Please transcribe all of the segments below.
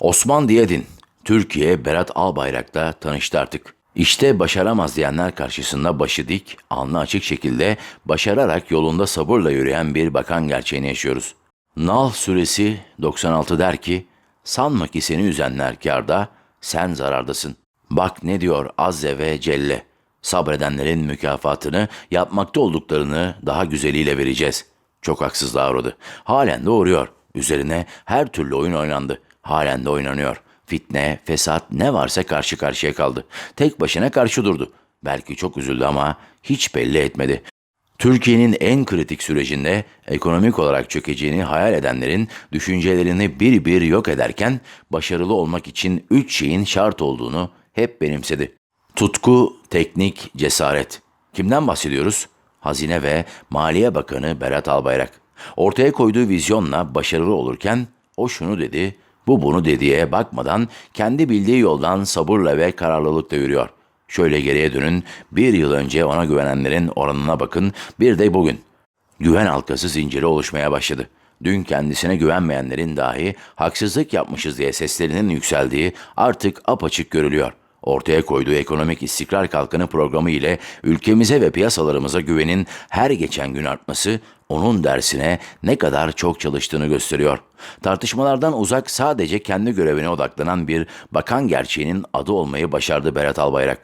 Osman Diyadin, Türkiye Berat Albayrak'la tanıştı artık. İşte başaramaz diyenler karşısında başı dik, alnı açık şekilde başararak yolunda sabırla yürüyen bir bakan gerçeğini yaşıyoruz. Nal suresi 96 der ki, sanma ki seni üzenler kârda, sen zarardasın. Bak ne diyor Azze ve Celle, sabredenlerin mükafatını yapmakta olduklarını daha güzeliyle vereceğiz. Çok haksızlığa uğradı. Halen de. Üzerine her türlü oyun oynandı. Halen de oynanıyor. Fitne, fesat ne varsa karşı karşıya kaldı. Tek başına karşı durdu. Belki çok üzüldü ama hiç belli etmedi. Türkiye'nin en kritik sürecinde ekonomik olarak çökeceğini hayal edenlerin düşüncelerini bir bir yok ederken başarılı olmak için üç şeyin şart olduğunu hep benimsedi. Tutku, teknik, cesaret. Kimden bahsediyoruz? Hazine ve Maliye Bakanı Berat Albayrak. Ortaya koyduğu vizyonla başarılı olurken o şunu dedi, bu bunu dediye bakmadan kendi bildiği yoldan sabırla ve kararlılıkla yürüyor. Şöyle geriye dönün, bir yıl önce ona güvenenlerin oranına bakın, bir de bugün. Güven halkası zinciri oluşmaya başladı. Dün kendisine güvenmeyenlerin dahi haksızlık yapmışız diye seslerinin yükseldiği artık apaçık görülüyor. Ortaya koyduğu ekonomik istikrar kalkanı programı ile ülkemize ve piyasalarımıza güvenin her geçen gün artması onun dersine ne kadar çok çalıştığını gösteriyor. Tartışmalardan uzak sadece kendi görevine odaklanan bir bakan gerçeğinin adı olmayı başardı Berat Albayrak.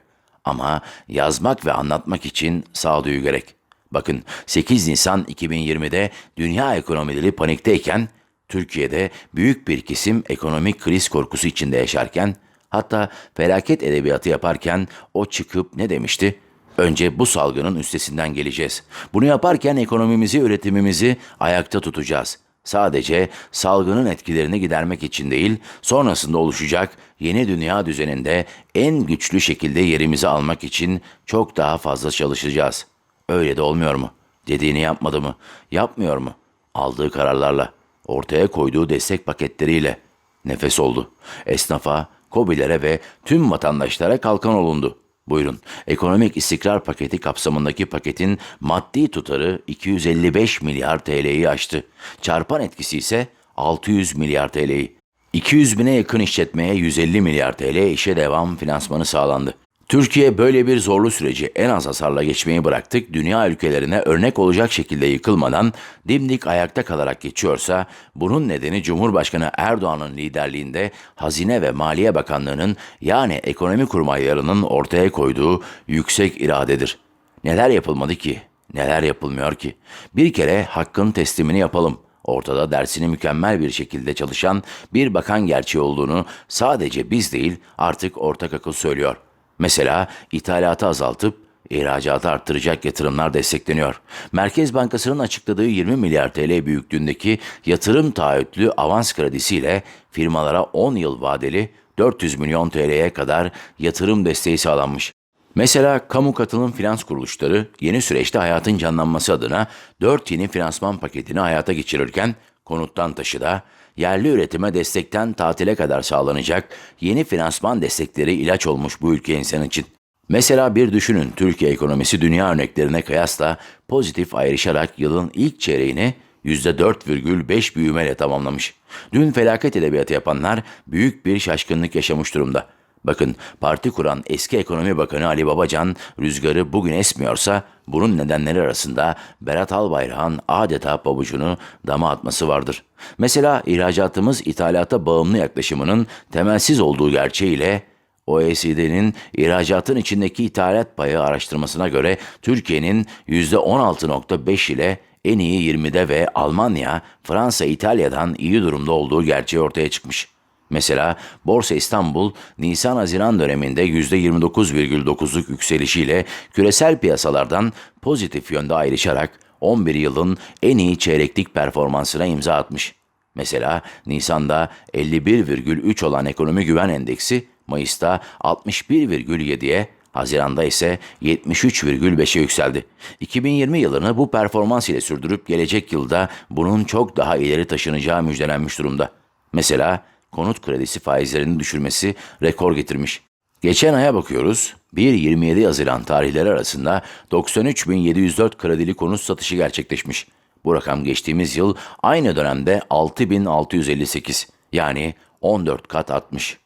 Ama yazmak ve anlatmak için sağduyu gerek. Bakın 8 Nisan 2020'de dünya ekonomileri panikteyken Türkiye'de büyük bir kesim ekonomik kriz korkusu içinde yaşarken hatta felaket edebiyatı yaparken o çıkıp ne demişti? Önce bu salgının üstesinden geleceğiz. Bunu yaparken ekonomimizi, üretimimizi ayakta tutacağız. Sadece salgının etkilerini gidermek için değil, sonrasında oluşacak yeni dünya düzeninde en güçlü şekilde yerimizi almak için çok daha fazla çalışacağız. Öyle de olmuyor mu? Dediğini yapmadı mı? Yapmıyor mu? Aldığı kararlarla, ortaya koyduğu destek paketleriyle nefes oldu. Esnafa, kobilere ve tüm vatandaşlara kalkan olundu. Buyurun, ekonomik istikrar paketi kapsamındaki paketin maddi tutarı 255 milyar TL'yi aştı. Çarpan etkisi ise 600 milyar TL'yi. 200 bine yakın işletmeye 150 milyar TL işe devam finansmanı sağlandı. Türkiye böyle bir zorlu süreci en az hasarla geçmeyi bıraktık, dünya ülkelerine örnek olacak şekilde yıkılmadan dimdik ayakta kalarak geçiyorsa, bunun nedeni Cumhurbaşkanı Erdoğan'ın liderliğinde Hazine ve Maliye Bakanlığı'nın yani ekonomi kurmaylarının ortaya koyduğu yüksek iradedir. Neler yapılmadı ki? Neler yapılmıyor ki? Bir kere hakkın teslimini yapalım. Ortada dersini mükemmel bir şekilde çalışan bir bakan gerçeği olduğunu sadece biz değil artık ortak akıl söylüyor.'' Mesela ithalatı azaltıp ihracatı arttıracak yatırımlar destekleniyor. Merkez Bankası'nın açıkladığı 20 milyar TL büyüklüğündeki yatırım taahhütlü avans kredisiyle firmalara 10 yıl vadeli 400 milyon TL'ye kadar yatırım desteği sağlanmış. Mesela kamu katılım finans kuruluşları yeni süreçte hayatın canlanması adına 4 yeni finansman paketini hayata geçirirken konuttan taşıda, yerli üretime destekten tatile kadar sağlanacak yeni finansman destekleri ilaç olmuş bu ülke insan için. Mesela bir düşünün Türkiye ekonomisi dünya örneklerine kıyasla pozitif ayrışarak yılın ilk çeyreğini %4,5 büyümeyle tamamlamış. Dün felaket edebiyatı yapanlar büyük bir şaşkınlık yaşamış durumda. Bakın parti kuran eski ekonomi bakanı Ali Babacan rüzgarı bugün esmiyorsa bunun nedenleri arasında Berat Albayrak'ın adeta pabucunu dama atması vardır. Mesela ihracatımız ithalata bağımlı yaklaşımının temelsiz olduğu gerçeğiyle OECD'nin ihracatın içindeki ithalat payı araştırmasına göre Türkiye'nin %16.5 ile en iyi 20'de ve Almanya, Fransa, İtalya'dan iyi durumda olduğu gerçeği ortaya çıkmış. Mesela Borsa İstanbul Nisan-Haziran döneminde %29,9'luk yükselişiyle küresel piyasalardan pozitif yönde ayrışarak 11 yılın en iyi çeyreklik performansına imza atmış. Mesela Nisan'da 51,3 olan ekonomi güven endeksi Mayıs'ta 61,7'ye, Haziran'da ise 73,5'e yükseldi. 2020 yılını bu performans ile sürdürüp gelecek yılda bunun çok daha ileri taşınacağı müjdelenmiş durumda. Mesela konut kredisi faizlerini düşürmesi rekor getirmiş. Geçen aya bakıyoruz. 1-27 Haziran tarihleri arasında 93.704 kredili konut satışı gerçekleşmiş. Bu rakam geçtiğimiz yıl aynı dönemde 6.658 yani 14 kat artmış.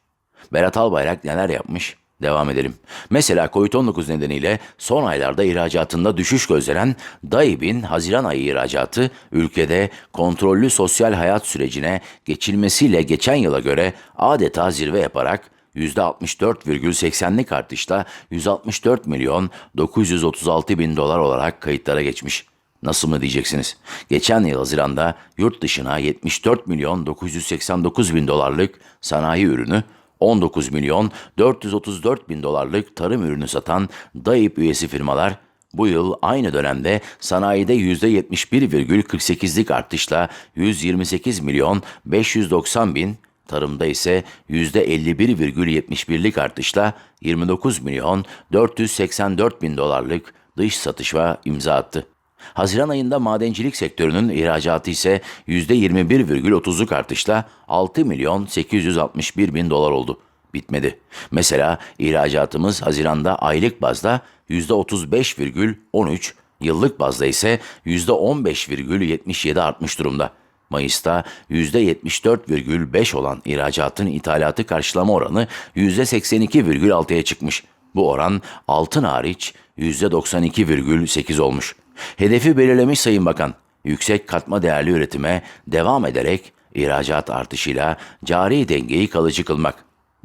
Berat Albayrak neler yapmış? Devam edelim. Mesela Covid-19 nedeniyle son aylarda ihracatında düşüş gözlenen DAİB'in Haziran ayı ihracatı ülkede kontrollü sosyal hayat sürecine geçilmesiyle geçen yıla göre adeta zirve yaparak %64,80'lik artışla 164 milyon 936 bin dolar olarak kayıtlara geçmiş. Nasıl mı diyeceksiniz? Geçen yıl Haziran'da yurt dışına 74 milyon 989 bin dolarlık sanayi ürünü, 19 milyon 434 bin dolarlık tarım ürünü satan DAİP üyesi firmalar bu yıl aynı dönemde sanayide %71,48'lik artışla 128 milyon 590 bin, tarımda ise %51,71'lik artışla 29 milyon 484 bin dolarlık dış satışa imza attı. Haziran ayında madencilik sektörünün ihracatı ise %21,30'luk artışla 6 milyon 861 bin dolar oldu. Bitmedi. Mesela ihracatımız Haziran'da aylık bazda %35,13, yıllık bazda ise %15,77 artmış durumda. Mayıs'ta %74,5 olan ihracatın ithalatı karşılama oranı %82,6'ya çıkmış. Bu oran altın hariç %92,8 olmuş. Hedefi belirlemiş Sayın Bakan. Yüksek katma değerli üretime devam ederek ihracat artışıyla cari dengeyi kalıcı kılmak.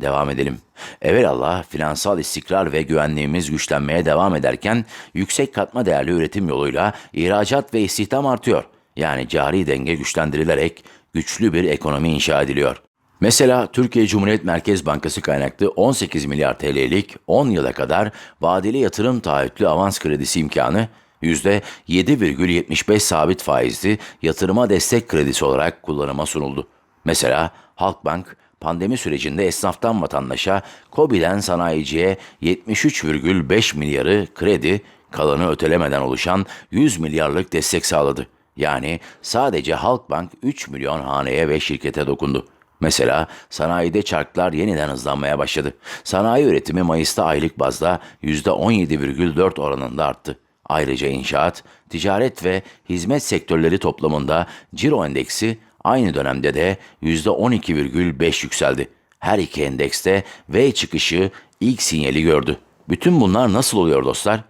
Devam edelim. Evelallah finansal istikrar ve güvenliğimiz güçlenmeye devam ederken yüksek katma değerli üretim yoluyla ihracat ve istihdam artıyor. Yani cari denge güçlendirilerek güçlü bir ekonomi inşa ediliyor. Mesela Türkiye Cumhuriyet Merkez Bankası kaynaklı 18 milyar TL'lik 10 yıla kadar vadeli yatırım taahhütlü avans kredisi imkanı %7,75 sabit faizli yatırıma destek kredisi olarak kullanıma sunuldu. Mesela Halkbank pandemi sürecinde esnaftan vatandaşa, KOBİ'den sanayiciye 73,5 milyarı kredi, kalanı ötelemeden oluşan 100 milyarlık destek sağladı. Yani sadece Halkbank 3 milyon haneye ve şirkete dokundu. Mesela sanayide çarklar yeniden hızlanmaya başladı. Sanayi üretimi Mayıs'ta aylık bazda %17,4 oranında arttı. Ayrıca inşaat, ticaret ve hizmet sektörleri toplamında ciro endeksi aynı dönemde de %12,5 yükseldi. Her iki endekste V çıkışı ilk sinyali gördü. Bütün bunlar nasıl oluyor dostlar?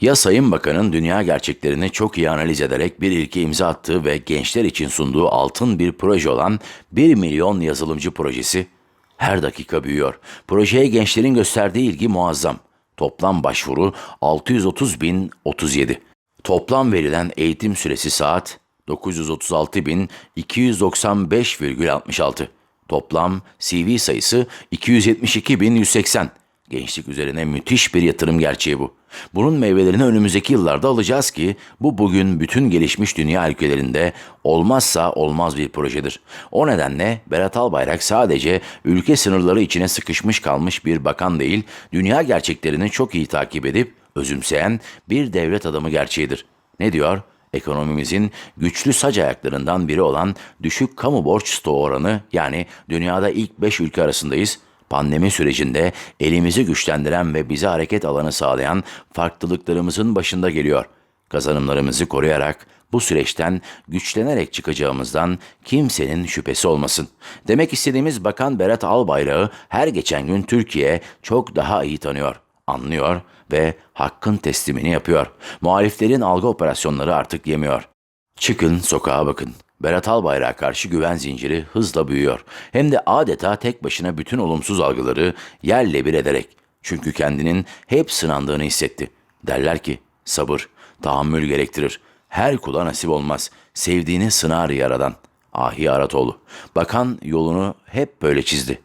Ya Sayın Bakan'ın dünya gerçeklerini çok iyi analiz ederek bir ilke imza attığı ve gençler için sunduğu altın bir proje olan 1 milyon yazılımcı projesi her dakika büyüyor. Projeye gençlerin gösterdiği ilgi muazzam. Toplam başvuru 630 bin 37. Toplam verilen eğitim süresi saat 936 bin 295,66. Toplam CV sayısı 272 bin 180. Gençlik üzerine müthiş bir yatırım gerçeği bu. Bunun meyvelerini önümüzdeki yıllarda alacağız ki bu bugün bütün gelişmiş dünya ülkelerinde olmazsa olmaz bir projedir. O nedenle Berat Albayrak sadece ülke sınırları içine sıkışmış kalmış bir bakan değil, dünya gerçeklerini çok iyi takip edip özümseyen bir devlet adamı gerçeğidir. Ne diyor? Ekonomimizin güçlü sac ayaklarından biri olan düşük kamu borç stoğu oranı yani dünyada ilk 5 ülke arasındayız pandemi sürecinde elimizi güçlendiren ve bize hareket alanı sağlayan farklılıklarımızın başında geliyor. Kazanımlarımızı koruyarak bu süreçten güçlenerek çıkacağımızdan kimsenin şüphesi olmasın. Demek istediğimiz Bakan Berat Albayrak'ı her geçen gün Türkiye çok daha iyi tanıyor, anlıyor ve hakkın teslimini yapıyor. Muhaliflerin algı operasyonları artık yemiyor. Çıkın sokağa bakın. Berat Albayrak'a karşı güven zinciri hızla büyüyor. Hem de adeta tek başına bütün olumsuz algıları yerle bir ederek. Çünkü kendinin hep sınandığını hissetti. Derler ki sabır, tahammül gerektirir. Her kula nasip olmaz. Sevdiğini sınar yaradan. Ahi Aratoğlu. Bakan yolunu hep böyle çizdi.